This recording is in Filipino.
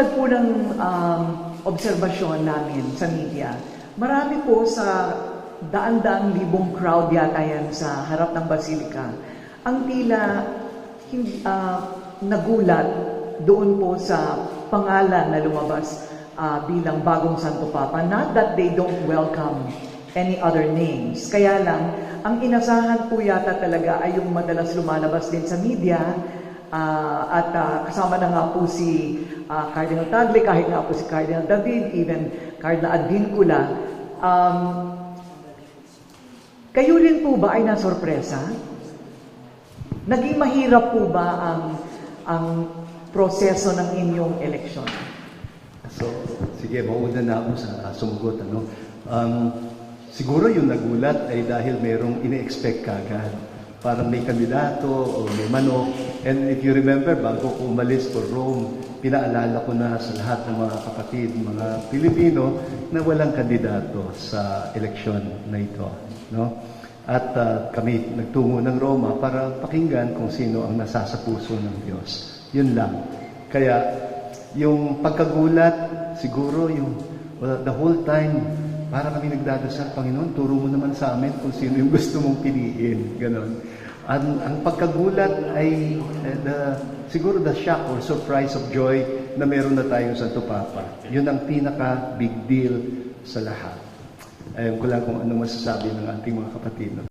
tulad po ng um, obserbasyon namin sa media, marami po sa daan-daang libong crowd yata yan sa harap ng Basilica, ang tila hindi, ah, nagulat doon po sa pangalan na lumabas ah, bilang bagong Santo Papa. Not that they don't welcome any other names. Kaya lang, ang inasahan po yata talaga ay yung madalas lumalabas din sa media Ah, at ah, kasama na nga po si ah, Cardinal Tagle, kahit nga po si Cardinal David, even Cardinal Advincula. Um, kayo rin po ba ay nasorpresa? Naging mahirap po ba ang ang proseso ng inyong eleksyon? So, sige, mauna na ako sa uh, sumugot. Ano? Um, siguro yung nagulat ay dahil merong ine-expect kagad. Parang may kandidato o may manok. And if you remember, bago ko umalis for Rome, pinaalala ko na sa lahat ng mga kapatid, mga Pilipino, na walang kandidato sa eleksyon na ito. No? At uh, kami nagtungo ng Roma para pakinggan kung sino ang nasa sa puso ng Diyos. Yun lang. Kaya yung pagkagulat, siguro yung well, the whole time, para kami nagdadasal, Panginoon, turo mo naman sa amin kung sino yung gusto mong piliin. Ganon. Ang, ang pagkagulat ay eh, the, siguro the shock or surprise of joy na meron na tayong Santo Papa. Yun ang pinaka big deal sa lahat. Ayun ko lang kung ano masasabi ng ating mga kapatid.